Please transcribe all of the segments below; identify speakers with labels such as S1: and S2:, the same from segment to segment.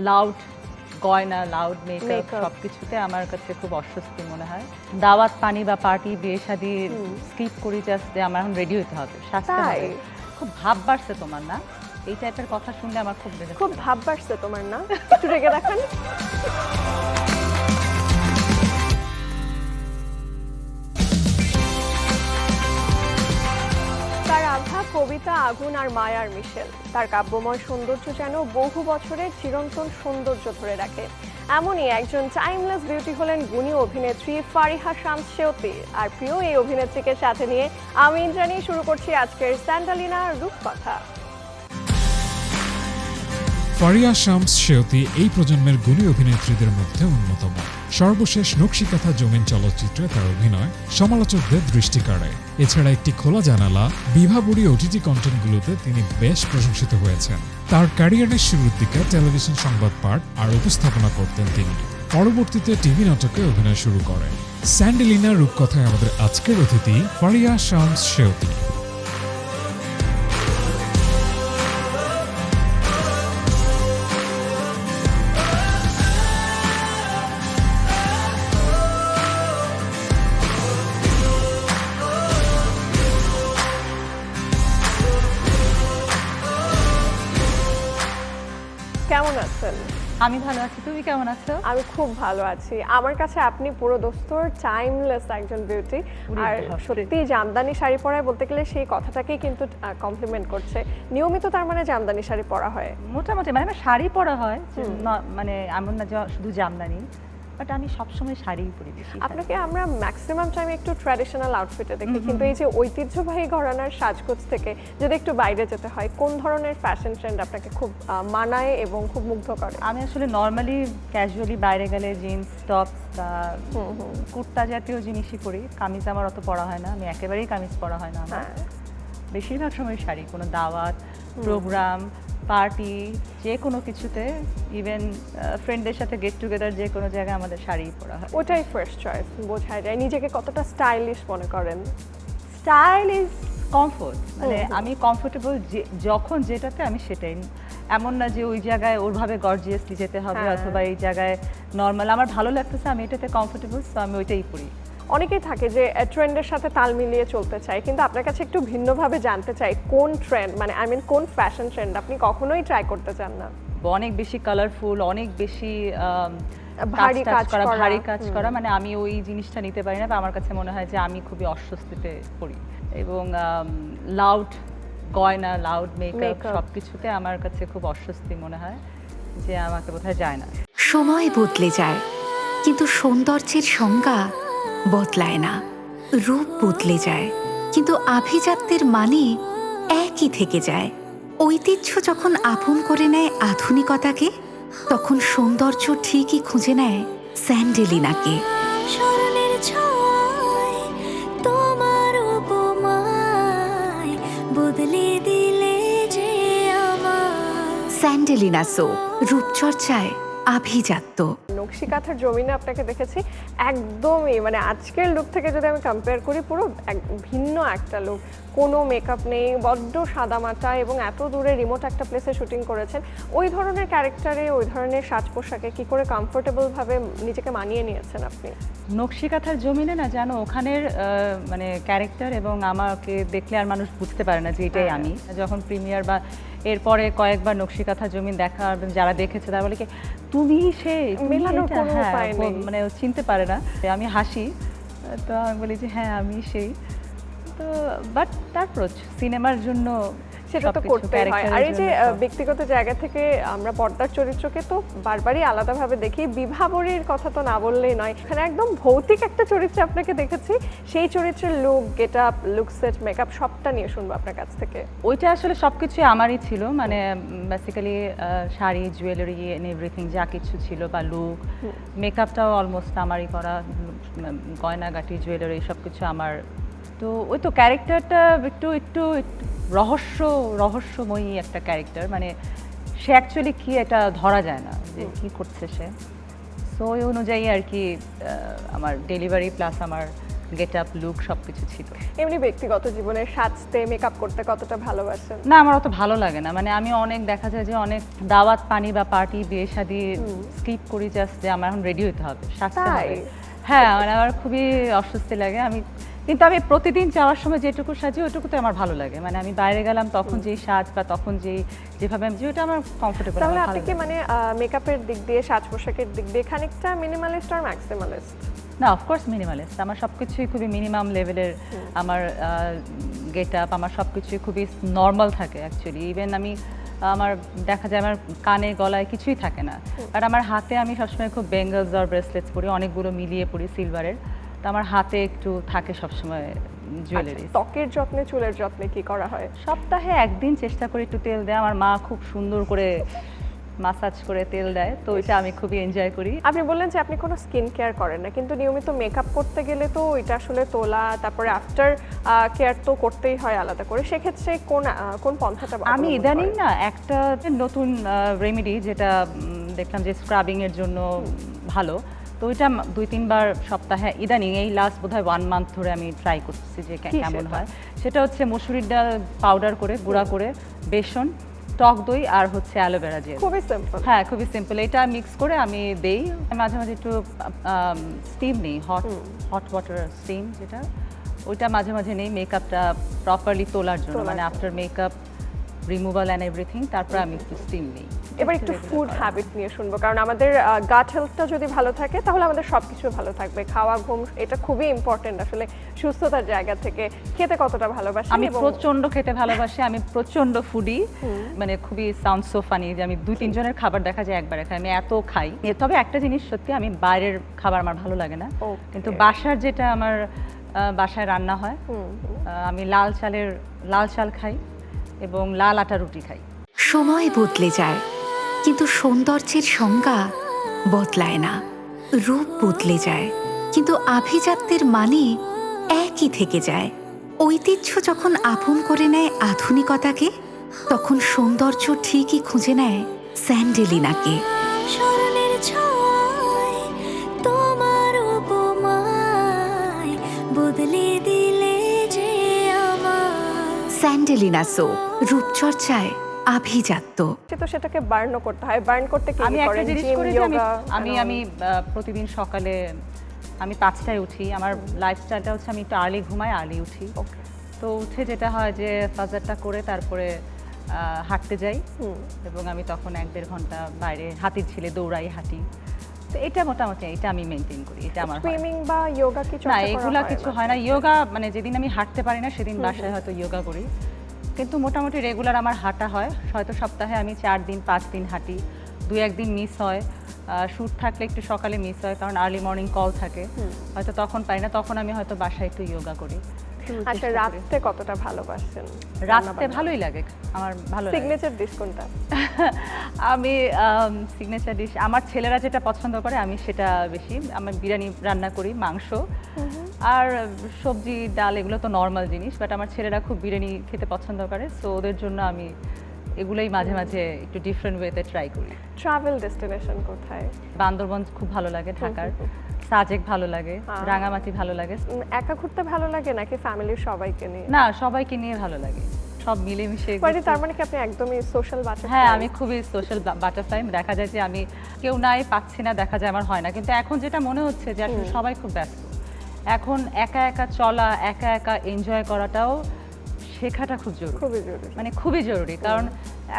S1: Loud গয়না loud makeup. সব কিছুতে আমার কাছে খুব অস্বস্তি মনে হয়। দাওয়াত পানি বা পার্টি বিয়ে শাদি স্কিপ করি জাস্ট যে আমার এখন রেডি হতে হবে সাজতে? হবে। খুব ভাব বাড়ছে তোমার না? এই টাইপের কথা শুনলে আমার খুব
S2: খুব ভাব বাড়ছে তোমার না? একটু রেগে দেখান কবিতা আগুন আর মায়ার মিশেল। তার কাব্যময় সৌন্দর্য যেন বহু বছরের চিরন্তন সৌন্দর্য ধরে রাখে। এমনই একজন টাইমলেস বিউটি হলেন গুণী অভিনেত্রী ফারিহা শামস সেওতি আর প্রিয় এই অভিনেত্রীকে সাথে নিয়ে আমি ইন্দ্রাণী, শুরু করছি আজকের স্যান্ডালিনা রূপকথা
S3: ফারিয়া শামস শেয়তি এই প্রজন্মের গুণী অভিনেত্রীদের মধ্যে অন্যতম। সর্বশেষ নকশিকাথা জমিন চলচ্চিত্রে তার অভিনয় সমালোচকদের দৃষ্টি কাড়ে। এছাড়া একটি খোলা জানালা বিভাবুড়ি ওটিটি কন্টেন্টগুলোতে তিনি বেশ প্রশংসিত হয়েছেন। তার ক্যারিয়ারের শুরুর দিকে টেলিভিশন সংবাদ পাঠ আর উপস্থাপনা করতেন তিনি। পরবর্তীতে টিভি নাটকে অভিনয় শুরু করেন। স্যান্ডেলিনা রূপকথায় আমাদের আজকের অতিথি ফারিয়া শামস শেয়তি
S1: তুমি কেমন আছো?
S2: আমি খুব ভালো আছি। আমার কাছে আপনি পুরো দোস্তর টাইমলেস একজন বিউটি আর সত্যি জামদানি শাড়ি পরায় বলতে গেলে সেই কথাটাকেই কিন্তু কমপ্লিমেন্ট করছে। নিয়মিত তার মানে জামদানি শাড়ি পরা হয়।
S1: মোটামুটি মানে শাড়ি পরা হয় মানে এমন না যে শুধু জামদানি। বাট আমি সবসময় শাড়িই পরি বেশি
S2: আপনাকে আমরা ম্যাক্সিমাম টাইম একটু ট্র্যাডিশনাল আউটফিটে দেখি কিন্তু এই যে ঐতিহ্যবাহী ঘরানার সাজগোজ থেকে যদি একটু বাইরে যেতে হয় কোন ধরনের ফ্যাশন ট্রেন্ড আপনাকে খুব মানায় এবং খুব মুগ্ধ করে?
S1: আমি আসলে নর্মালি ক্যাজুয়ালি বাইরে গেলে জিন্স টপস বা কুর্তা জাতীয় জিনিসই পরি। কামিজ আমার অত পরা হয় না। আমি একেবারেই কামিজ পরা হয় না আমার।
S2: হ্যাঁ।
S1: বেশিরভাগ সময় শাড়ি কোনো দাওয়াত প্রোগ্রাম পার্টি যে কোনো কিছুতে ইভেন ফ্রেন্ডদের সাথে গেট টুগেদার যে কোনো জায়গায় আমাদের শাড়ি পরা হয়।
S2: ওটাই ফার্স্ট চয়েস বোঝা যায়। নিজেকে কতটা স্টাইলিশ মনে করেন?
S1: স্টাইল ইজ কমফোর্ট মানে
S2: হুম।
S1: আমি কমফোর্টেবল যখন যেটাতে আমি সেটাই। এমন না যে ওই জায়গায় ওরভাবে গর্জিয়াসলি যেতে হবে
S2: হ্যাঁ।
S1: অথবা এই জায়গায় নর্মাল আমার ভালো লাগতেছে আমি এটাতে কমফোর্টেবল তো আমি ওইটাই পরি।
S2: অনেকেই থাকে যে ট্রেন্ডের সাথে তাল মিলিয়ে চলতে চায় কিন্তু আপনার কাছে একটু ভিন্নভাবে জানতে চাই কোন ট্রেন্ড মানে আই মিন কোন ফ্যাশন ট্রেন্ড আপনি কখনোই ট্রাই করতে চান না?
S1: অনেক বেশি কালারফুল অনেক বেশি আম,
S2: ভারী
S1: কাজ করা ভারী কাজ করা মানে আমি ওই জিনিসটা নিতে পারি না বা আমার কাছে মনে হয় যে আমি খুবই অস্বস্তিতে পড়ি। এবং লাউড গয়না লাউড মেকআপ। সব কিছুতে আমার কাছে খুব অস্বস্তি মনে হয় যে আমাকে বোধহয় যায় না।
S4: সময় বদলে যায় কিন্তু সৌন্দর্যের সংজ্ঞা বদলায় না। রূপ বদলে যায় কিন্তু আভিজাত্যের মানে একই থেকে যায়। ঐতিহ্য যখন আপন করে নেয় আধুনিকতাকে তখন সৌন্দর্য ঠিকই খুঁজে নেয় স্যান্ডেলিনাকে।
S5: স্মরণের ছয় তোমার উপমায় বদলে দিলে যে আমার
S4: স্যান্ডেলিনা সো রূপচর্চায় আভিজাত্য।
S2: নকশিকাথার জমিনে আপনাকে দেখেছি। একদমই মানে আজকের লুক থেকে যদি আমি কম্পেয়ার করি পুরো এক- ভিন্ন একটা লুক কোনো মেকআপ নেই বড্ড সাদামাটা এবং এত দূরে রিমোট একটা প্লেসে শুটিং করেছেন। ওই ধরনের ক্যারেক্টারে ওই ধরনের সাজ পোশাকে কী করে কমফোর্টেবল ভাবে নিজেকে মানিয়ে নিয়েছেন আপনি?
S1: নকশিকাথার জমিনে না জানো ওখানের মানে ক্যারেক্টার এবং আমাকে দেখলে আর মানুষ বুঝতে পারে না যে এটাই
S2: হ্যাঁ।
S1: আমি। যখন প্রিমিয়ার বা এরপরে কয়েকবার নকশিকাথা জমিন দেখা যারা দেখেছে তারা বলে কি তুমি সে
S2: মেলানোর কোনো
S1: হ্যাঁ,
S2: উপায় নেই।
S1: মানে চিনতে পারে না আমি হাসি তো আমি বলি যে হ্যাঁ আমি সেই তো বাট তারপর সিনেমার জন্য
S2: সেটা তো করতে হয়। আর এই যে
S1: সব।
S2: ব্যক্তিগত জায়গা থেকে আমরা পর্দার চরিত্রকে তো বারবারই আলাদাভাবে দেখি। বিভাবরীর কথা তো না বললেই নয়। এখানে একদম ভৌতিক একটা চরিত্রে আপনাকে দেখেছি। সেই চরিত্রের look get up look set makeup সবটা নিয়ে শুনব আপনার কাছ থেকে।
S1: ওইটা আসলে সবকিছুই আমারই ছিল। মানে basically sari jewellery and everything যা কিছু ছিল বা লুক মেকআপটাও অলমোস্ট আমারই করা গয়নাগাটি জুয়েলারি সব কিছু আমার তো ওই তো ক্যারেক্টারটা একটু একটু রহস্য রহস্যময়ী একটা ক্যারেক্টার মানে সে অ্যাকচুয়ালি কি এটা ধরা যায় না যে কি করছে সে। সো ওই অনুযায়ী আর কি আমার ডেলিভারি প্লাস আমার গেট আপ লুক সব কিছু ছিল।
S2: এমনি ব্যক্তিগত জীবনে সাজতে মেকআপ করতে কতটা ভালোবাসেন?
S1: না আমার অত ভালো লাগে না। মানে আমি অনেক দেখা যায় যে অনেক দাওয়াত পানি বা পার্টি বিয়ে শাদি স্কিপ করি জাস্ট যে আমার এখন রেডি হতে হবে সাজতে হবে। হ্যাঁ মানে আমার খুবই অস্বস্তি লাগে। আমি কিন্তু আমি প্রতিদিন যাওয়ার সময় যেটুকু সাজি ওইটুকুতে আমার ভালো লাগে। মানে আমি বাইরে গেলাম তখন যেই সাজ বা তখন যেই যেভাবে আমি যেটা আমার কমফোর্টেবল
S2: তাহলে আপনি কি মানে মেকআপের দিক দিয়ে সাজ পোশাকের দিক দিয়ে খানিকটা মিনিমালিস্ট আর ম্যাক্সিমালিস্ট
S1: না অফকোর্স মিনিমালিস্ট আমার সব কিছুই খুবই মিনিমাম লেভেলের আমার গেট আপ আমার সব কিছুই খুবই নর্মাল থাকে অ্যাকচুয়ালি ইভেন আমি আমার দেখা যায় আমার কানে গলায় কিছুই থাকে না। আর আমার হাতে আমি সবসময় খুব বেঙ্গলস আর ব্রেসলেটস পরি অনেকগুলো মিলিয়ে পরি সিলভারের তো আমার হাতে একটু থাকে সবসময় জুয়েলারি
S2: আচ্ছা, ত্বকের যত্নে চুলের যত্নে কি করা হয়?
S1: সপ্তাহে একদিন চেষ্টা করি একটু তেল দেয় আমার মা খুব সুন্দর করে মাসাজ করে তেল দেয় তো ওইটা আমি খুবই এনজয় করি।
S2: আপনি বললেন যে আপনি কোনো স্কিন কেয়ার করেন না কিন্তু নিয়মিত মেকআপ করতে গেলে তো এটা আসলে তোলা তারপরে আফটার কেয়ার তো করতেই হয় আলাদা করে। সেক্ষেত্রে কোন কোন পন্থাটা
S1: আমি ইদানিং না একটা নতুন রেমেডি যেটা দেখলাম যে স্ক্রাবিং এর জন্য ভালো তো ওইটা দুই তিনবার সপ্তাহে ইদানিং এই লাস্ট বোধহয় ওয়ান মান্থ ধরে আমি ট্রাই করতেছি যে কেমন হয়। সেটা হচ্ছে মসুরির ডাল পাউডার করে গুঁড়া করে বেসন টক দই আর হচ্ছে অ্যালোভেরা জেল
S2: খুবই সিম্পল
S1: হ্যাঁ খুবই সিম্পল এটা মিক্স করে আমি দেই। মাঝে মাঝে একটু স্টিম নেই হট হট ওয়াটার স্টিম যেটা। ওইটা মাঝে মাঝে নেই মেকআপটা প্রপারলি তোলার জন্য। মানে after makeup removal and everything তারপর আমি একটু স্টিম নেই।
S2: এবার একটু ফুড হ্যাবিট নিয়ে শুনব কারণ আমাদের গাট হেলথটা যদি ভালো থাকে তাহলে আমাদের সবকিছু ভালো থাকবে। খাওয়া ঘুম এটা খুবই ইম্পর্টেন্ট আসলে সুস্থতার জায়গা থেকে। খেতে কতটা ভালোবাসি
S1: আমি প্রচণ্ড খেতে ভালোবাসি আমি প্রচণ্ড ফুডি মানে খুবই সাউন্ড সো ফানি যে আমি দুই তিনজনের খাবার দেখা যায় একবারে খাই আমি এত খাই। তবে একটা জিনিস সত্যি আমি বাইরের খাবার আমার ভালো লাগে না। কিন্তু বাসার যেটা আমার বাসায় রান্না হয় আমি লাল চালের লাল চাল খাই এবং লাল আটা রুটি খাই।
S4: সময় বদলে যায়। কিন্তু সৌন্দর্যের সংজ্ঞা বদলায় না। রূপ বদলে যায় কিন্তু আভিজাত্যের মানে একই থেকে যায়। ঐতিহ্য যখন আপন করে নেয় আধুনিকতাকে তখন সৌন্দর্য ঠিকই খুঁজে নেয় স্যান্ডেলিনাকে।
S5: স্মরণের ছয় তোমার উপমায় বদলে দিলে যে আমার
S4: স্যান্ডেলিনা সো রূপচর্চায় আভিজাত্য।
S2: তো সেটাকে বার্ন করতে হয়। বার্ন করতে কি
S1: আমি একটা জিনিস করি যে আমি আমি আমি প্রতিদিন সকালে আমি পাঁচটায় উঠি। আমার লাইফস্টাইলটা হচ্ছে আমি একটু আর্লি ঘুমাই আর্লি উঠি। তো উঠে যেটা হয় যে ফাজারটা করে তারপরে আহ, হাঁটতে যাই।
S2: হুম।
S1: এবং আমি তখন এক দেড় ঘণ্টা বাইরে হাতির ছিলে দৌড়াই হাঁটি। তো এটা মোটামুটি এটা আমি মেনটেন করি। এটা আমার।
S2: সুইমিং বা যোগা কি
S1: না এগুলা কিছু হয় না। ইয়োগা মানে যেদিন আমি হাঁটতে পারি না সেদিন বাসায় হয়তো ইয়োগা করি। কিন্তু মোটামুটি রেগুলার আমার হাঁটা হয়। হয়তো সপ্তাহে আমি চার দিন পাঁচ দিন হাঁটি। দু একদিন মিস হয়। শ্যুট থাকলে একটু সকালে মিস হয় কারণ আর্লি মর্নিং কল থাকে। হয়তো তখন পাই না তখন আমি হয়তো বাসায় একটু ইয়োগা করি।
S2: আচ্ছা কতটা ভালোবাসেন?
S1: ভালোই লাগে আমার ভালো
S2: সিগনেচার ডিশ কোনটা?
S1: আমি সিগনেচার ডিশ আমার ছেলেরা যেটা পছন্দ করে আমি সেটা বেশি। আমি বিরিয়ানি রান্না করি মাংস। আর সবজি ডাল এগুলো তো নর্মাল জিনিস বাট আমার ছেলেরা খুব বিরিয়ানি খেতে পছন্দ করে সো ওদের জন্য আমি এগুলোই মাঝে মাঝে একটু ডিফারেন্ট ওয়েতে ট্রাই করি।
S2: ট্রাভেল ডেস্টিনেশন কোথায়?
S1: বান্দরবন খুব ভালো লাগে ঢাকার। সাজেক ভালো লাগে। রাঙামাটি ভালো লাগে।
S2: একা ঘুরতে ভালো লাগে নাকি ফ্যামিলির সবাইকে নিয়ে?
S1: না সবাইকে নিয়ে ভালো লাগে। সব মিলেমিশে
S2: মানে তার মানে কি আপনি একদমই সোশ্যাল বাচ্চা
S1: হ্যাঁ আমি খুবই সোশ্যাল বাটারফ্লাই দেখা যায় যে আমি কেউ নাই পাচ্ছি না দেখা যায় আমার হয় না। কিন্তু এখন যেটা মনে হচ্ছে যে আসলে সবাই খুব ব্যস্ত। এখন একা একা চলা একা একা এনজয় করাটাও শেখাটা খুব জরুরি।
S2: খুবই জরুরি।
S1: মানে খুবই জরুরি কারণ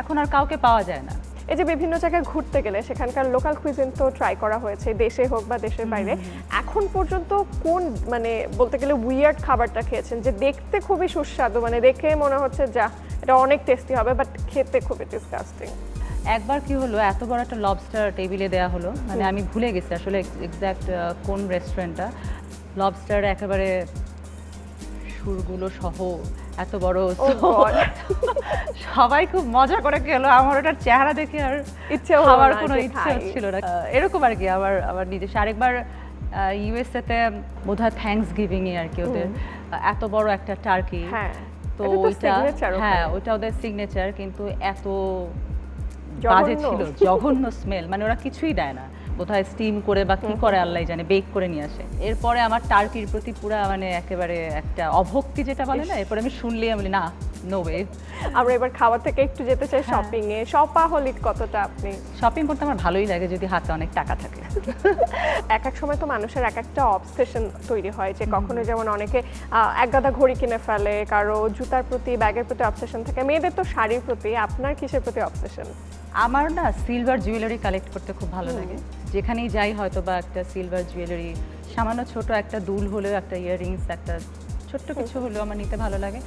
S1: এখন আর কাউকে পাওয়া যায় না।
S2: এই যে বিভিন্ন জায়গায় ঘুরতে গেলে সেখানকার লোকাল কুইজিন তো ট্রাই করা হয়েছে দেশে হোক বা দেশের বাইরে। এখন পর্যন্ত কোন মানে বলতে গেলে উইয়ার্ড খাবারটা খেয়েছেন? যে দেখতে খুবই সুস্বাদু মানে দেখে মনে হচ্ছে যা এটা অনেক টেস্টি হবে বাট খেতে খুবই ডিসকাস্টিং
S1: একবার কি হলো এত বড় একটা লবস্টার টেবিলে দেয়া হলো মানে আমি ভুলে গেছি আসলে এক্স্যাক্ট কোন রেস্টুরেন্টটা লবস্টার একেবারে সুরগুলো সহ এত বড়
S2: Oh
S1: সবাই খুব মজা করে খেলো। আমার ওটার চেহারা দেখে আর
S2: ইচ্ছে না
S1: কোনো ইচ্ছে
S2: খাই।
S1: না। এরকম আর কি আমার আমার নিজস্ব। আরেকবার ইউএসএ তে বোধহয় থ্যাঙ্কস গিভিং এ আর কি ওদের এত বড় একটা টার্কি
S2: হ্যাঁ।
S1: তো ওইটা হ্যাঁ। ওইটা ওদের সিগনেচার কিন্তু এত বাজে ছিল জঘন্য স্মেল মানে ওরা কিছুই দেয় না। কোথায় স্টিম করে বা কি করে আল্লাহ জানে বেক করে নিয়ে আসে। এরপরে আমার টার্কির প্রতি পুরা মানে একেবারে একটা অভক্তি যেটা বলে না এরপরে আমি শুনলেই আমি না নো ওয়ে
S2: আমরা এবার খাবার থেকে একটু যেতে চাই শপিং এ। শপাহলিক কতটা আপনি?
S1: শপিং করতে আমার ভালোই লাগে যদি হাতে অনেক টাকা থাকে।
S2: এক এক সময় তো মানুষের এক একটা অবসেশন তৈরি হয় যে কখনো যেমন অনেকে এক গাদা ঘড়ি কিনে ফেলে কারও জুতার প্রতি ব্যাগের প্রতি অবসেশন থাকে। মেয়েদের তো শাড়ির প্রতি আপনার কিসের প্রতি অবসেশন
S1: আমার না সিলভার জুয়েলারি কালেক্ট করতে খুব ভালো লাগে। যেখানেই যাই হয়তো বা একটা সিলভার জুয়েলারি সামান্য ছোট একটা দুল হলেও একটা ইয়াররিংস একটা ছোট্ট কিছু হলেও আমার নিতে ভালো লাগে।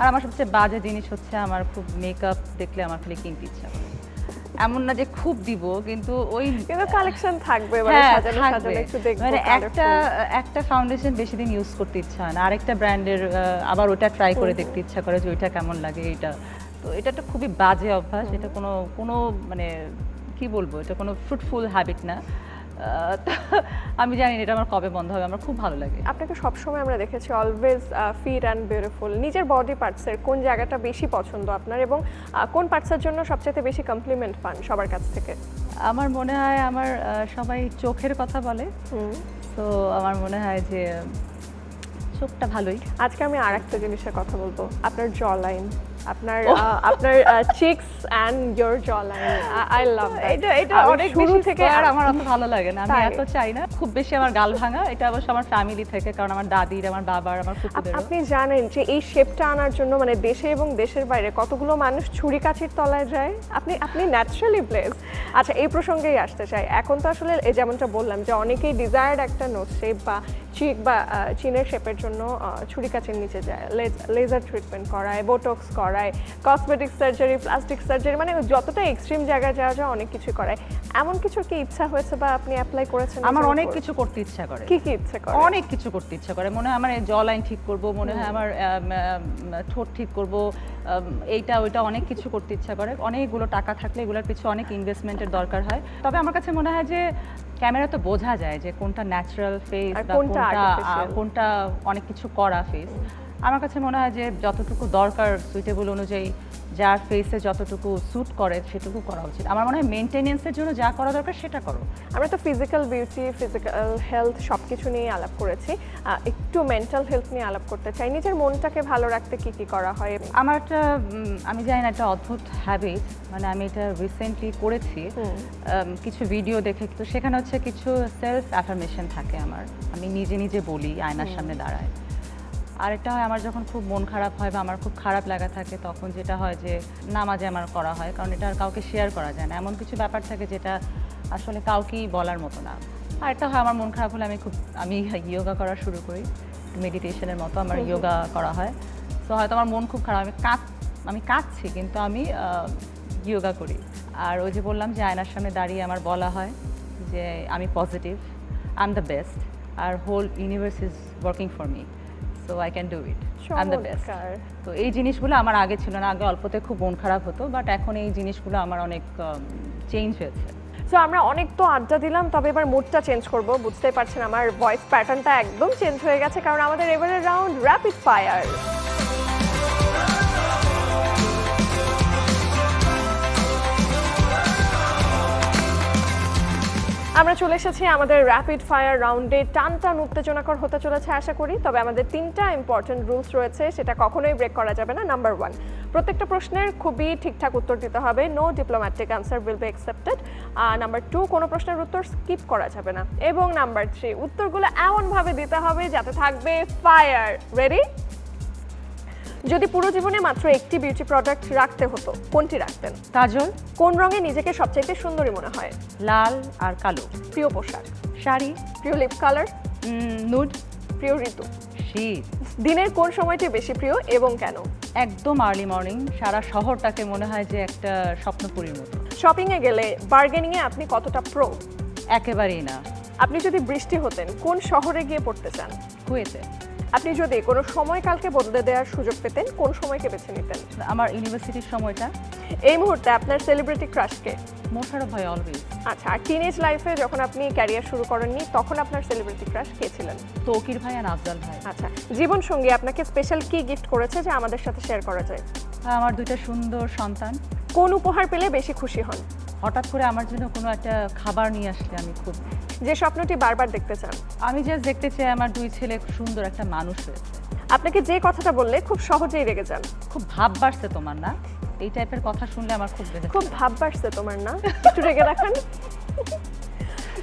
S1: আর আমার সবচেয়ে বাজে জিনিস হচ্ছে আমার খুব মেকআপ দেখলে আমার খালি কিনতে ইচ্ছা করে। এমন না যে খুব দিব কিন্তু ওই
S2: কিন্তু কালেকশন থাকবে মানে
S1: হ্যাঁ,
S2: সাজানো সাজানো একটু দেখব
S1: মানে একটা একটা ফাউন্ডেশন বেশি দিন ইউজ করতে ইচ্ছা হয় না। আরেকটা ব্র্যান্ডের আবার ওটা ট্রাই করে দেখতে ইচ্ছা করে যে ওইটা কেমন লাগে এটা তো এটা তো খুবই বাজে অভ্যাস এটা কোনো কোনো মানে কি বলব এটা কোনো ফ্রুটফুল হ্যাবিট না। আমি জানি এটা আমার কবে বন্ধ হবে আমার খুব ভালো লাগে।
S2: আপনাকে সবসময় আমরা দেখেছি অলওয়েজ ফিট অ্যান্ড বিউটিফুল নিজের বডি পার্টসের কোন জায়গাটা বেশি পছন্দ আপনার এবং কোন পার্টসের জন্য সবচেয়ে বেশি কমপ্লিমেন্ট পান সবার কাছ থেকে?
S1: আমার মনে হয় আমার সবাই চোখের কথা বলে। তো আমার মনে হয় যে চোখটা ভালোই।
S2: আজকে আমি আর একটা জিনিসের কথা বলব আপনার জ লাইন আপনার আহ, আপনার cheeks and your jaw line I love
S1: এটা এটা অনেক
S2: শুরু থেকে
S1: আর আমার অত ভালো লাগে না। আমি এত চাই না। খুব বেশি আমার গাল ভাঙা। এটা অবশ্য আমার ফ্যামিলি থেকে কারণ আমার দাদির আমার বাবার আমার
S2: আপ- আপনি জানেন যে এই শেপটা আনার জন্য মানে দেশে এবং দেশের বাইরে কতগুলো মানুষ ছুরি কাছির তলায় যায়? আপনি আপনি ন্যাচারালি ব্লেস আচ্ছা এই প্রসঙ্গেই আসতে চাই। এখন তো আসলে এই যেমনটা বললাম যে অনেকেই ডিজায়ার্ড একটা নোট শেপ বা চিক বা চিনের শেপের জন্য ছুরি কাছের নিচে যায়। লেজার ট্রিটমেন্ট করায় বোটক্স করায় কসমেটিক সার্জারি প্লাস্টিক সার্জারি মানে যতটা এক্সট্রিম জায়গায় যাওয়া যায় অনেক কিছু করায়। এমন কিছু কি ইচ্ছা হয়েছে বা আপনি অ্যাপ্লাই করেছেন
S1: আমার অনেক কিছু করতে ইচ্ছা করে।
S2: কি কি ইচ্ছা করে?
S1: অনেক কিছু করতে ইচ্ছা করে। মনে হয় আমার জ লাইন ঠিক করব মনে হয় আমার আম, আম, ঠোঁট ঠিক করব এইটা ওইটা অনেক কিছু করতে ইচ্ছা করে। অনেকগুলো টাকা থাকলে এগুলোর পিছু অনেক ইনভেস্টমেন্টের দরকার হয়। তবে আমার কাছে মনে হয় যে ক্যামেরা তো বোঝা যায় যে কোনটা ন্যাচারাল ফেস বা
S2: কোনটা
S1: কোনটা কোনটা অনেক কিছু করা ফেস আমার কাছে মনে হয় যে যতটুকু দরকার সুইটেবল অনুযায়ী যার ফেসে যতটুকু স্যুট করে সেটুকু করা উচিত। আমার মনে হয় মেনটেনেন্সের জন্য যা করা দরকার সেটা করো।
S2: আমরা তো ফিজিক্যাল বিউটি ফিজিক্যাল হেলথ সব কিছু নিয়ে আলাপ করেছি। একটু মেন্টাল হেলথ নিয়ে আলাপ করতে চাই। নিজের মনটাকে ভালো রাখতে কি কি করা হয়?
S1: আমার একটা আমি জানি না একটা অদ্ভুত হ্যাবিট মানে আমি এটা রিসেন্টলি করেছি। কিছু ভিডিও দেখে তো সেখানে হচ্ছে কিছু সেলফ অ্যাফার্মেশন থাকে আমার। আমি নিজে নিজে বলি আয়নার সামনে দাঁড়ায়। আরেকটা হয় আমার যখন খুব মন খারাপ হয় বা আমার খুব খারাপ লাগা থাকে তখন যেটা হয় যে নামাজে আমার করা হয় কারণ এটা আর কাউকে শেয়ার করা যায় না। এমন কিছু ব্যাপার থাকে যেটা আসলে কাউকেই বলার মতো না। আর একটা হয় আমার মন খারাপ হলে আমি খুব আমি ইয়োগা করা শুরু করি। মেডিটেশনের মতো আমার ইয়োগা করা হয়। তো হয়তো আমার মন খুব খারাপ আমি কাঁদ আমি কাঁদছি কিন্তু আমি ইয়োগা করি। আর ওই যে বললাম যে আয়নার সামনে দাঁড়িয়ে আমার বলা হয় যে আমি positive I am the best R whole universe is working for me so I can do it I the best তো এই জিনিসগুলো আমার আগে ছিল না। আগে অল্পতে খুব মন খারাপ হতো বাট এখন এই জিনিসগুলো আমার অনেক চেঞ্জ হয়েছে।
S2: সো আমরা অনেক তো আড্ডা দিলাম তবে এবার মুডটা চেঞ্জ করব। বুঝতেই পারছেন আমার ভয়েস প্যাটার্নটা একদম চেঞ্জ হয়ে গেছে কারণ আমাদের এবারের রাউন্ড র্যাপিড ফায়ার আমরা চলে এসেছি আমাদের র্যাপিড ফায়ার রাউন্ডে টান টান উত্তেজনাকর হতে চলেছে আশা করি, তবে আমাদের তিনটা ইম্পর্টেন্ট রুলস রয়েছে, সেটা কখনোই ব্রেক করা যাবে না। নাম্বার ওয়ান প্রত্যেকটা প্রশ্নের খুবই ঠিকঠাক উত্তর দিতে হবে। No diplomatic answer will be accepted number two কোনো প্রশ্নের উত্তর স্কিপ করা যাবে না। এবং নাম্বার থ্রি উত্তরগুলো এমনভাবে দিতে হবে যাতে থাকবে ফায়ার রেডি যদি পুরো জীবনে মাত্র একটি বিউটি প্রোডাক্ট রাখতে হতো কোনটি রাখতেন?
S1: কাজল?
S2: কোন রঙে নিজেকে সবচাইতে সুন্দরী মনে হয়?
S1: লাল আর কালো।
S2: প্রিয় পোশাক?
S1: শাড়ি?
S2: প্রিয় লিপ কালার
S1: নুড?
S2: প্রিয় ঋতু?
S1: শীত।
S2: দিনের কোন সময়টি বেশি প্রিয় এবং কেন?
S1: একদম আর্লি মর্নিং সারা শহরটাকে মনে হয় যে একটা স্বপ্নপুরীর মতো।
S2: শপিং এ গেলে বার্গেনিং এ আপনি কতটা প্রো
S1: একেবারেই না।
S2: আপনি যদি বৃষ্টি হতেন কোন শহরে গিয়ে পড়তে চান?
S1: হয়েছে
S2: আপনি যদি কোনো সময়কালকে বদলে দেওয়ার সুযোগ পেতেন কোন সময়কে বেছে নিতেন?
S1: আমার ইউনিভার্সিটির সময়টা।
S2: এই মুহূর্তে আপনার সেলিব্রিটি ক্রাশকে
S1: মোশারফ ভাই অলওয়েজ
S2: আচ্ছা আর টিনেজ লাইফে যখন আপনি ক্যারিয়ার শুরু করেননি তখন আপনার সেলিব্রিটি ক্রাশ কে ছিলেন?
S1: তৌকির ভাই আর আফজাল ভাই।
S2: আচ্ছা জীবন সঙ্গী আপনাকে স্পেশাল কি গিফট করেছে যে আমাদের সাথে শেয়ার করা যায়?
S1: আমার দুইটা সুন্দর সন্তান।
S2: কোন উপহার পেলে বেশি খুশি হন?
S1: হঠাৎ করে আমার জন্য কোনো একটা খাবার নিয়ে আসলে আমি খুব
S2: যে স্বপ্নটি বারবার দেখতে চান।
S1: আমি জাস্ট দেখতে চাই আমার দুই ছেলে সুন্দর একটা মানুষ হয়েছে।
S2: আপনাকে যে কথাটা বললে খুব সহজেই রেগে যান।
S1: খুব ভাব বাড়ছে তোমার না? এই টাইপের কথা শুনলে আমার খুব রেগে
S2: খুব ভাব বাড়ছে তোমার না? একটু রেগে রাখান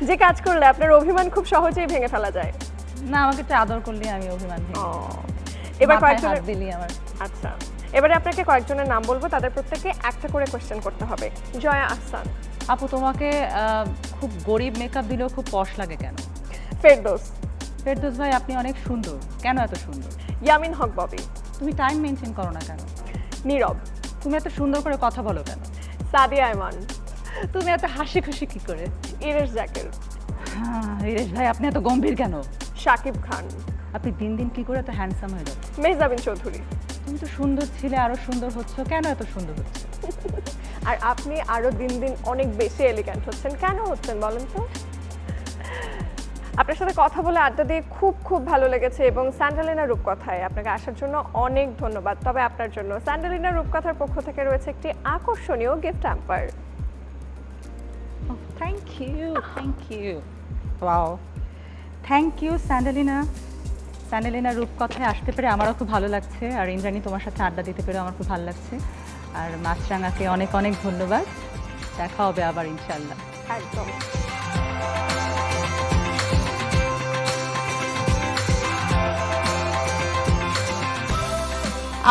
S2: যে কাজ করলে আপনার অভিমান খুব সহজেই ভেঙে ফেলা যায়।
S1: না আমাকে একটু আদর করলে আমি অভিমান ভেঙে
S2: এবার
S1: হাত দিলি আমার।
S2: আচ্ছা। এবারে আপনাকে কয়েকজনের নাম বলব তাদের প্রত্যেককে একটা করে কোশ্চেন করতে হবে। জয়া আহসান।
S1: আপু তোমাকে খুব গরিব মেকআপ দিলেও খুব পশ লাগে কেন?
S2: ফেরদৌস।
S1: ফেরদৌস ভাই আপনি অনেক সুন্দর। কেন এত সুন্দর?
S2: ইয়ামিন হক ববি।
S1: তুমি টাইম মেনটেন করো না কেন?
S2: নীরব।
S1: তুমি এত সুন্দর করে কথা বলো কেন?
S2: সাদিয়া আয়মান।
S1: তুমি এত হাসি খুশি কি করে?
S2: ইরেশ জাকির।
S1: হ্যাঁ, রিরেশ ভাই আপনি এত গম্ভীর কেন?
S2: শাকিব খান।
S1: আপনি দিন দিন কি করে এত হ্যান্ডসাম হয়ে যাচ্ছে
S2: মেহজাবিন চৌধুরী।
S1: তুমি তো সুন্দর ছিলে আরও সুন্দর হচ্ছে। কেন এত সুন্দর হচ্ছে?
S2: আর আপনি আরও দিন দিন অনেক বেশি এলিগ্যান্ট হচ্ছেন। কেন হচ্ছেন বলেন তো? আপনার সাথে কথা বলে আড্ডা দিয়ে খুব খুব ভালো লেগেছে এবং স্যান্ডালিনা রূপকথায় আপনাকে আসার জন্য অনেক ধন্যবাদ। তবে আপনার জন্য স্যান্ডালিনা রূপকথার পক্ষ থেকে রয়েছে একটি আকর্ষণীয় gift hamper
S1: thank you thank you wow thank you Sandelina. Sandelina রূপকথায় আসতে পেরে আমারও খুব ভালো লাগছে, আর ইন্দ্রাণী তোমার সাথে আড্ডা দিতে পেরে আমার খুব ভালো লাগছে। আর মাছরাঙাকে অনেক অনেক ধন্যবাদ। দেখা হবে আবার ইনশাল্লাহ
S2: একদম।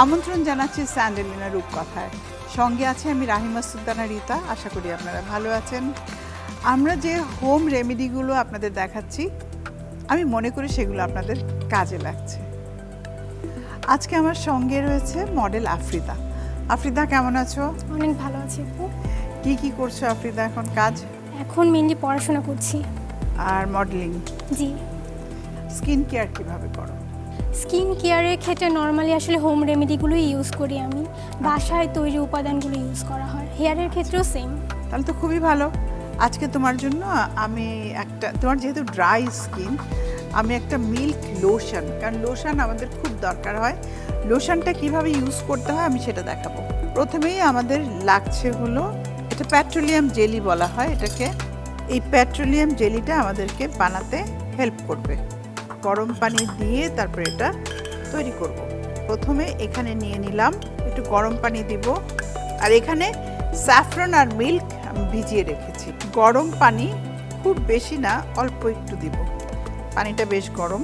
S6: আমন্ত্রণ জানাচ্ছি স্যান্ডেলিনা রূপকথায়। সঙ্গে আছে আমি রাহিমা সুলতানা রীতা, আশা করি আপনারা ভালো আছেন। আমরা যে হোম রেমেডিগুলো আপনাদের দেখাচ্ছি আমি মনে করি সেগুলো আপনাদের কাজে লাগছে। আজকে আমার সঙ্গে রয়েছে মডেল আফ্রিদা। আফ্রিদা কেমন আছো?
S7: অনেক ভালো আছি আপু।
S6: কি কি করছ আফ্রিদা এখন? কাজ?
S7: এখন মেনলি পড়াশোনা করছি।
S6: আর মডেলিং
S7: জি।
S6: স্কিন কেয়ার কীভাবে করো?
S7: স্কিন কেয়ারের ক্ষেত্রে নর্মালি আসলে হোম রেমেডিগুলোই ইউজ করি আমি। বাসায় তৈরি উপাদানগুলো ইউজ করা হয়। হেয়ারের ক্ষেত্রেও সেম
S6: তাহলে তো খুবই ভালো। আজকে তোমার জন্য আমি একটা, তোমার যেহেতু ড্রাই স্কিন আমি একটা মিল্ক লোশন কারণ লোশন আমাদের খুব দরকার হয়। লোশনটা কীভাবে ইউজ করতে হয় আমি সেটা দেখাবো। প্রথমেই আমাদের লাগছে হলো, এটা পেট্রোলিয়াম জেলি বলা হয় এটাকে। এই পেট্রোলিয়াম জেলিটা আমাদেরকে বানাতে হেল্প করবে। গরম পানি দিয়ে তারপরে এটা তৈরি করব। প্রথমে এখানে নিয়ে নিলাম, একটু গরম পানি দিব। আর এখানে স্যাফরন আর মিল্ক ভিজিয়ে রেখেছি। গরম পানি খুব বেশি না, অল্প একটু দিব। পানিটা বেশ গরম।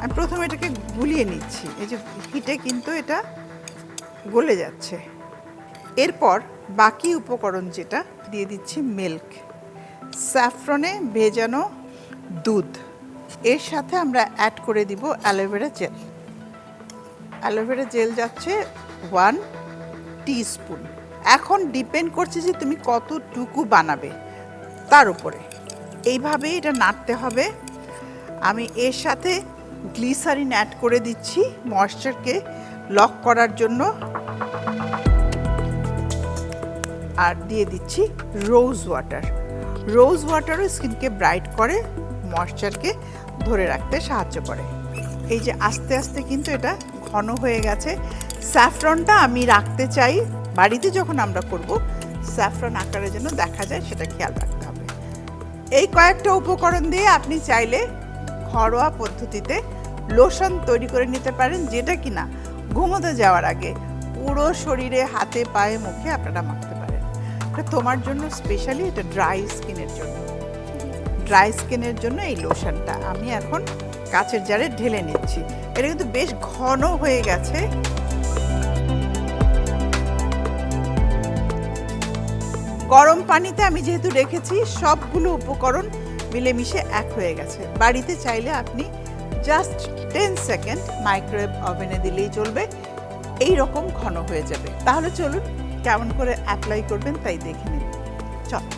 S6: আমি প্রথমে এটাকে গুলিয়ে নিচ্ছি। এই যে হিটে কিন্তু এটা গলে যাচ্ছে। এরপর বাকি উপকরণ যেটা, দিয়ে দিচ্ছি মিল্ক। স্যাফ্রনে ভেজানো দুধ। এর সাথে আমরা অ্যাড করে দিব aloe vera gel aloe vera one teaspoon এখন ডিপেন্ড করছে যে তুমি কতটুকু বানাবে। তার উপরে। এইভাবেই এটা নাড়তে হবে। আমি এর সাথে গ্লিসারিন অ্যাড করে দিচ্ছি ময়েশ্চারকে লক করার জন্য। আর দিয়ে দিচ্ছি রোজ ওয়াটার রোজ ওয়াটারও স্কিনকে ব্রাইট করে ময়েশ্চারকে ধরে রাখতে সাহায্য করে। এই যে আস্তে আস্তে কিন্তু এটা ঘন হয়ে গেছে। স্যাফরনটা আমি রাখতে চাই। বাড়িতে যখন আমরা করব স্যাফরন আকারে যেন দেখা যায়, সেটা খেয়াল রাখতে হবে। এই কয়েকটা উপকরণ দিয়ে আপনি চাইলে ঘরোয়া পদ্ধতিতে লোশন তৈরি করে নিতে পারেন, যেটা কিনা ঘুমোতে যাওয়ার আগে পুরো শরীরে, হাতে, পায়ে, মুখে আপনারা মাখতে পারেন। এটা তোমার জন্য স্পেশালি এটা ড্রাই স্কিনের জন্য। ড্রাই স্কিনের জন্য এই লোশনটা আমি এখন কাচের জারে ঢেলে নিচ্ছি। এটা কিন্তু বেশ ঘন হয়ে গেছে। গরম পানিতে আমি যেহেতু রেখেছি, সবগুলো উপকরণ মিলেমিশে এক হয়ে গেছে। বাড়িতে চাইলে আপনি জাস্ট টেন সেকেন্ড মাইক্রোওয়েভ ওভেনে দিলেই চলবে। এই রকম ঘন হয়ে যাবে। তাহলে চলুন কেমন করে অ্যাপ্লাই করবেন তাই দেখে নিন। চল।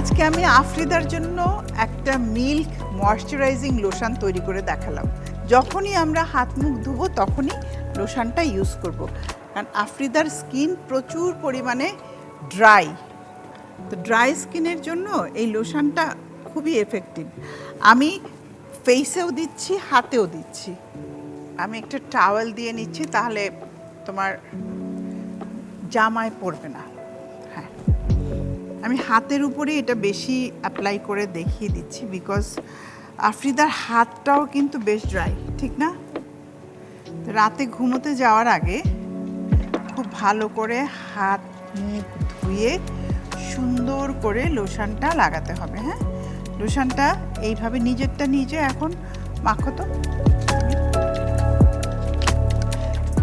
S6: আজকে আমি আফ্রিদার জন্য একটা মিল্ক ময়শ্চারাইজিং লোশন তৈরি করে দেখালাম। যখনই আমরা হাত মুখ ধুবো তখনই লোশনটা ইউজ করব। কারণ আফ্রিদার স্কিন প্রচুর পরিমাণে ড্রাই। তো ড্রাই স্কিনের জন্য এই লোশনটা খুবই এফেক্টিভ আমি ফেসেও দিচ্ছি, হাতেও দিচ্ছি। আমি একটা টাওয়েল দিয়ে নিচ্ছি, তাহলে তোমার জামায় পড়বে না। আমি হাতের উপরে এটা বেশি অ্যাপ্লাই করে দেখিয়ে দিচ্ছি বিকজ আফ্রিদার হাতটাও কিন্তু বেশ ড্রাই ঠিক না? রাতে ঘুমোতে যাওয়ার আগে খুব ভালো করে হাত মুখ ধুয়ে সুন্দর করে লোশনটা লাগাতে হবে হ্যাঁ? লোশনটা এইভাবে নিজেরটা নিজে এখন মাখো তো।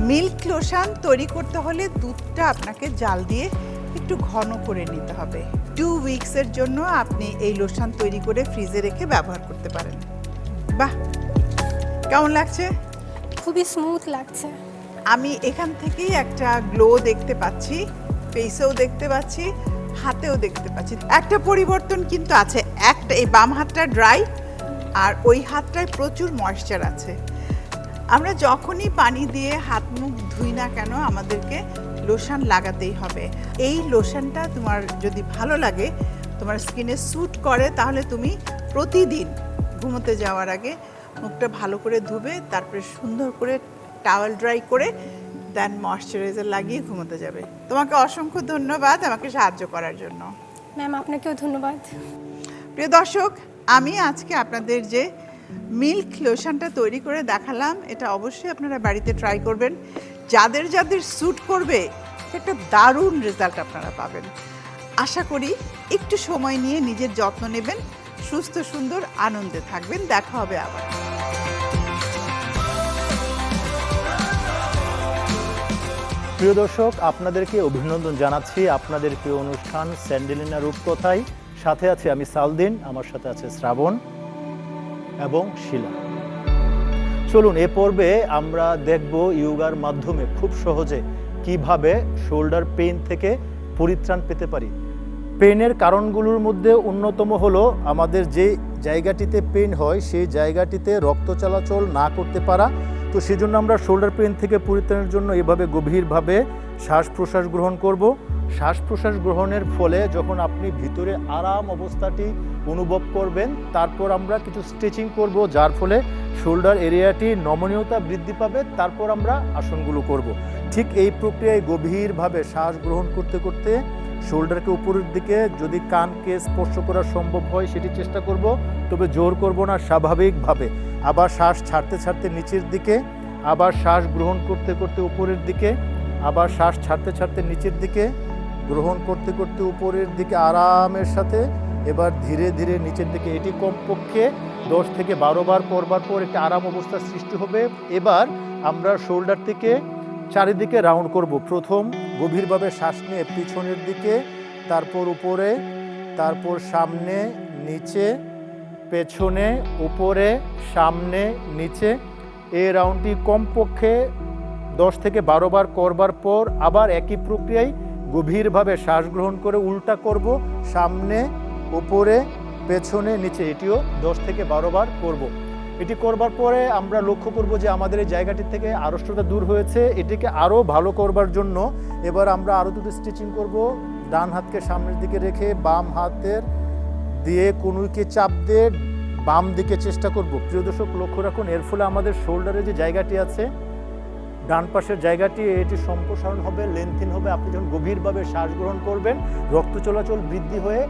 S6: মিল্ক লোশন তৈরি করতে হলে দুধটা আপনাকে জাল দিয়ে একটু ঘন করে নিতে হবে। টু উইকসের জন্য আপনি এই লোশন তৈরি করে ফ্রিজে রেখে ব্যবহার করতে পারেন। বাহ! কেমন লাগছে?
S7: খুবই স্মুথ লাগছে।
S6: আমি এখান থেকেই একটা গ্লো দেখতে পাচ্ছি ফেসেও দেখতে পাচ্ছি হাতেও দেখতে পাচ্ছি। একটা পরিবর্তন কিন্তু আছে। একটা এই বাম হাতটা ড্রাই আর ওই হাতটায় প্রচুর ময়েশ্চার আছে। আমরা যখনই পানি দিয়ে হাত মুখ ধুই না কেন আমাদেরকে লোশন লাগাতেই হবে। এই লোশনটা তোমার যদি ভালো লাগে তোমার স্কিনে স্যুট করে তাহলে তুমি প্রতিদিন ঘুমোতে যাওয়ার আগে মুখটা ভালো করে ধুবে তারপরে সুন্দর করে টাওয়েল ড্রাই করে দেন ময়শ্চারাইজার লাগিয়ে ঘুমোতে যাবে। তোমাকে অসংখ্য ধন্যবাদ আমাকে সাহায্য করার জন্য।
S7: ম্যাম আপনাকেও ধন্যবাদ।
S6: প্রিয় দর্শক আমি আজকে আপনাদের যে মিল্ক লোশনটা তৈরি করে দেখালাম, এটা অবশ্যই আপনারা বাড়িতে ট্রাই করবেন। যাদের যাদের স্যুট করবে, একটা দারুণ রেজাল্ট আপনারা পাবেন। আশা করি একটু সময় নিয়ে নিজের যত্ন নেবেন, সুস্থ, সুন্দর, আনন্দে থাকবেন। দেখা হবে আবার।
S8: প্রিয় দর্শক, আপনাদেরকে অভিনন্দন জানাচ্ছি। আপনাদের প্রিয় অনুষ্ঠান স্যান্ডেলিনা রূপকথায়। সাথে আছে আমি সালদিন, আমার সাথে আছে শ্রাবণ। এবং শিলা। চলুন, এ পর্বে আমরা দেখব ইয়োগার মাধ্যমে খুব সহজে কীভাবে শোল্ডার পেন থেকে পরিত্রাণ পেতে পারি। পেনের কারণগুলোর মধ্যে অন্যতম হলো আমাদের যে জায়গাটিতে পেন হয়, সেই জায়গাটিতে রক্ত চলাচল না করতে পারা। তো সেজন্য আমরা শোল্ডার পেন থেকে পরিত্রাণের জন্য এভাবে গভীরভাবে শ্বাস প্রশ্বাস গ্রহণ করব। শ্বাস প্রশ্বাস গ্রহণের ফলে যখন আপনি ভিতরে আরাম অবস্থাটি অনুভব করবেন, তারপর আমরা কিছু স্ট্রেচিং করব, যার ফলে শোল্ডার এরিয়াটি নমনীয়তা বৃদ্ধি পাবে, তারপর আমরা আসনগুলো করব। ঠিক এই প্রক্রিয়ায় গভীরভাবে শ্বাস গ্রহণ করতে করতে শোল্ডারকে উপরের দিকে যদি কানকে স্পর্শ করা সম্ভব হয়, সেটি চেষ্টা করব, তবে জোর করব না, স্বাভাবিকভাবে। আবার শ্বাস ছাড়তে ছাড়তে নিচের দিকে, আবার শ্বাস গ্রহণ করতে করতে উপরের দিকে, আবার শ্বাস ছাড়তে ছাড়তে নিচের দিকে গ্রহণ করতে করতে উপরের দিকে আরামের সাথে এবার ধীরে ধীরে নিচের দিকে। এটি কমপক্ষে দশ থেকে বারো বার পরবার পর একটি আরাম অবস্থার সৃষ্টি হবে। এবার আমরা শোল্ডার থেকে চারিদিকে রাউন্ড করব। প্রথম গভীরভাবে শ্বাস নিয়ে পিছনের দিকে, তারপর উপরে, তারপর সামনে, নিচে, পেছনে, উপরে, সামনে, নিচে। এই রাউন্ডটি কমপক্ষে দশ থেকে বারো বার করবার পর আবার একই প্রক্রিয়ায় গভীরভাবে শ্বাস গ্রহণ করে উল্টা করব, সামনে উপরে পেছনে, নিচে। এটিও দশ থেকে বারো বার করব। এটি করবার পরে আমরা লক্ষ্য করব যে আমাদের এই জায়গাটি থেকে আড়ষ্টতা দূর হয়েছে। এটিকে আরও ভালো করবার জন্য এবার আমরা আরও দুটো স্টিচিং করব। ডান হাতকে সামনের দিকে রেখে বাম হাতের দিয়ে কনুইকে চাপ দিয়ে বাম দিকে চেষ্টা করব। প্রিয় দর্শক, লক্ষ্য রাখুন, এর ফলে আমাদের শোল্ডারে যে জায়গাটি আছে ডান পাশের জায়গাটি, এটি সম্প্রসারণ হবে, লেন্থিন হবে। আপনি যখন গভীরভাবে শ্বাস গ্রহণ করবেন, রক্ত চলাচল বৃদ্ধি হয়ে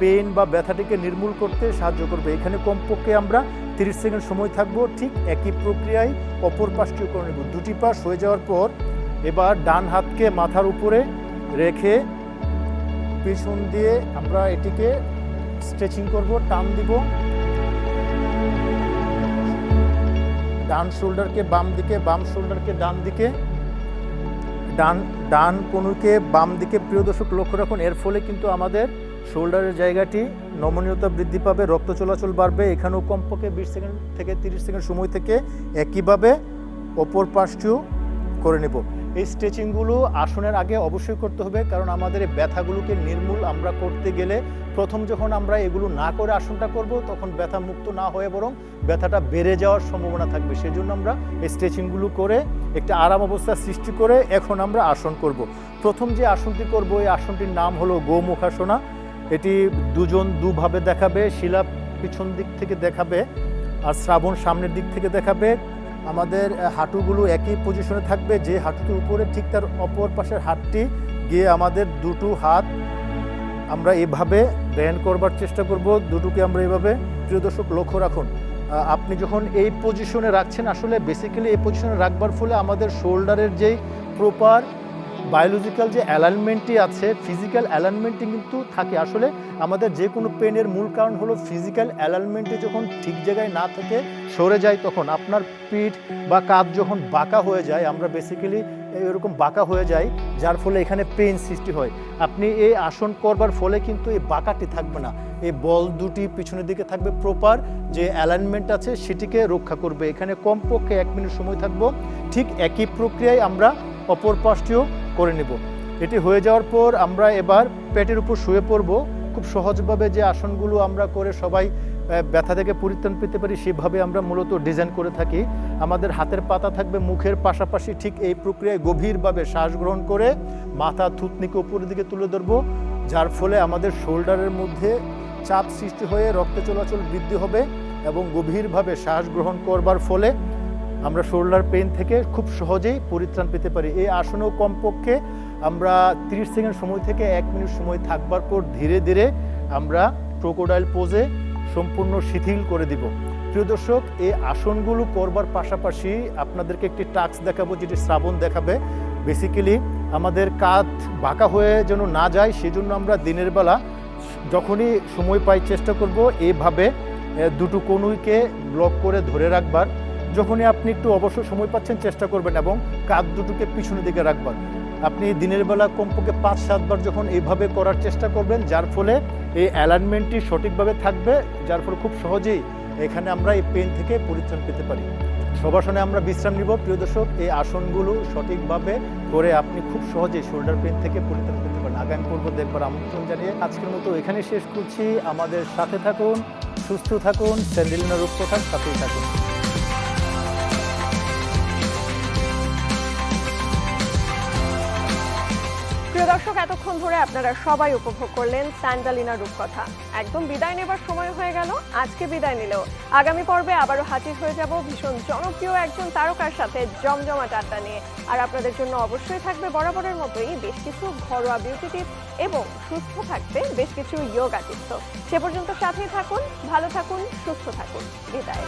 S8: পেন বা ব্যথাটিকে নির্মূল করতে সাহায্য করবে। এখানে কমপক্ষে আমরা তিরিশ সেকেন্ড সময় থাকব। ঠিক একই প্রক্রিয়ায় অপর পাশটিও করে নেব। দুটি পাশ হয়ে যাওয়ার পর এবার ডান হাতকে মাথার উপরে রেখে পিছন দিয়ে আমরা এটিকে স্ট্রেচিং করব, টান দিব। ডান শোল্ডারকে বাম দিকে, বাম শোল্ডারকে ডান দিকে, ডান ডান কনুকে বাম দিকে প্রিয় দর্শক লক্ষ্য রাখুন, এর ফলে কিন্তু আমাদের শোল্ডারের জায়গাটি নমনীয়তা বৃদ্ধি পাবে, রক্ত চলাচল বাড়বে, এখানেও কমপক্ষে বিশ সেকেন্ড থেকে তিরিশ সেকেন্ড সময় থেকে একইভাবে অপর পাশটিও করে নেব। এই স্ট্রেচিংগুলো আসনের আগে অবশ্যই করতে হবে, কারণ আমাদের এই ব্যথাগুলোকে নির্মূল আমরা করতে গেলে প্রথম যখন আমরা এগুলো না করে আসনটা করব, তখন ব্যথা মুক্ত না হয়ে বরং ব্যথাটা বেড়ে যাওয়ার সম্ভাবনা থাকবে। সেজন্য আমরা এই স্ট্রেচিংগুলো করে একটা আরাম অবস্থা সৃষ্টি করে এখন আমরা আসন করব। প্রথম যে আসনটি করব, এই আসনটির নাম হলো গোমুখাসনা। এটি দুজন দুভাবে দেখাবে, শিলা পিছন দিক থেকে দেখাবে আর শ্রাবণ সামনের দিক থেকে দেখাবে। আমাদের হাঁটুগুলো একই পজিশনে থাকবে, যে হাঁটুটির উপরে ঠিক তার অপর পাশের হাতটি গিয়ে আমাদের দুটো হাত আমরা এভাবে ব্যান্ড করবার চেষ্টা করব, দুটোকে আমরা এভাবে, প্রিয় দর্শক, লক্ষ্য রাখুন। আপনি যখন এই পজিশনে রাখছেন, আসলে বেসিক্যালি এই পজিশনে রাখবার ফলে আমাদের শোল্ডারের যেই প্রপার বায়োলজিক্যাল যে অ্যালাইনমেন্টটি আছে ফিজিক্যাল অ্যালাইনমেন্টটি কিন্তু থাকে। আসলে আমাদের যে কোনো পেনের মূল কারণ হলো ফিজিক্যাল অ্যালাইনমেন্টে যখন ঠিক জায়গায় না থেকে সরে যায়, তখন আপনার পিঠ বা কাঁধ যখন বাঁকা হয়ে যায়, আমরা বেসিক্যালি এরকম বাঁকা হয়ে যায় যার ফলে এখানে পেন সৃষ্টি হয়। আপনি এই আসন করবার ফলে কিন্তু এই বাঁকাটি থাকবে না। এই বল দুটি পিছনের দিকে থাকবে প্রপার যে অ্যালাইনমেন্ট আছে সেটিকে রক্ষা করবে। এখানে কমপক্ষে এক মিনিট সময় থাকব। ঠিক একই প্রক্রিয়ায় আমরা অপর পাশটিও করে নেব। এটি হয়ে যাওয়ার পর আমরা এবার পেটের উপর শুয়ে পড়ব। খুব সহজভাবে যে আসনগুলো আমরা করে সবাই ব্যথা থেকে পরিত্রাণ পেতে পারি, সেভাবে আমরা মূলত ডিজাইন করে থাকি। আমাদের হাতের পাতা থাকবে মুখের পাশাপাশি ঠিক এই প্রক্রিয়ায় গভীরভাবে শ্বাস গ্রহণ করে মাথা থুতনিকে উপরের দিকে তুলে ধরবো, যার ফলে আমাদের শোল্ডারের মধ্যে চাপ সৃষ্টি হয়ে রক্ত চলাচল বৃদ্ধি হবে এবং গভীরভাবে শ্বাস গ্রহণ করবার ফলে আমরা শোল্ডার পেন থেকে খুব সহজেই পরিত্রাণ পেতে পারি। এই আসনেও কমপক্ষে আমরা 30 সেকেন্ড সময় থেকে এক মিনিট সময় থাকবার পর ধীরে ধীরে আমরা ক্রোকোডাইল পোজে সম্পূর্ণ শিথিল করে দিব। প্রিয় দর্শক, এই আসনগুলো করবার পাশাপাশি আপনাদেরকে একটি টাস্ক দেখাবো, যেটি শ্রাবণ দেখাবে। বেসিক্যালি আমাদের কাত বাঁকা হয়ে যেন না যায়, সেজন্য আমরা দিনের বেলা যখনই সময় পাই চেষ্টা করব এইভাবে দুটো কনুইকে ব্লক করে ধরে রাখবার। যখনই আপনি একটু অবসর সময় পাচ্ছেন, চেষ্টা করবেন এবং কাক দুটোকে পিছনের দিকে রাখবার। আপনি দিনের বেলা কমপক্ষে পাঁচ সাতবার যখন এইভাবে করার চেষ্টা করবেন, যার ফলে এই অ্যালাইনমেন্টটি সঠিকভাবে থাকবে, যার ফলে খুব সহজেই এখানে আমরা এই পেন থেকে পরিত্রাণ পেতে পারি। সবাসনে আমরা বিশ্রাম নিব। প্রিয় দর্শক, এই আসনগুলো সঠিকভাবে করে আপনি খুব সহজেই শোল্ডার পেন থেকে পরিত্রাণ পেতে পারেন। আগামী পর্ব দেখবার আমন্ত্রণ জানিয়ে আজকের মতো এখানে শেষ করছি। আমাদের সাথে থাকুন, সুস্থ থাকুন, স্যান্ডেলিনা রূপকথার সাথেই থাকুন।
S2: দর্শক, এতক্ষণ ধরে আপনারা সবাই উপভোগ করলেন স্যান্ডালিনা রূপকথা। একদম বিদায় নেবার সময় হয়ে গেল, আজকে বিদায় নিলেও। আগামী পর্বে আবারও হাজির হয়ে যাব ভীষণ জনপ্রিয় একজন তারকার সাথে জমজমাট আড্ডা নিয়ে। আর আপনাদের জন্য অবশ্যই থাকবে বরাবরের মতোই বেশ কিছু ঘরোয়া বিউটি টিপস এবং সুস্থ থাকতে বেশ কিছু যোগা টিপস সে পর্যন্ত সাথেই থাকুন, ভালো থাকুন, সুস্থ থাকুন। বিদায়।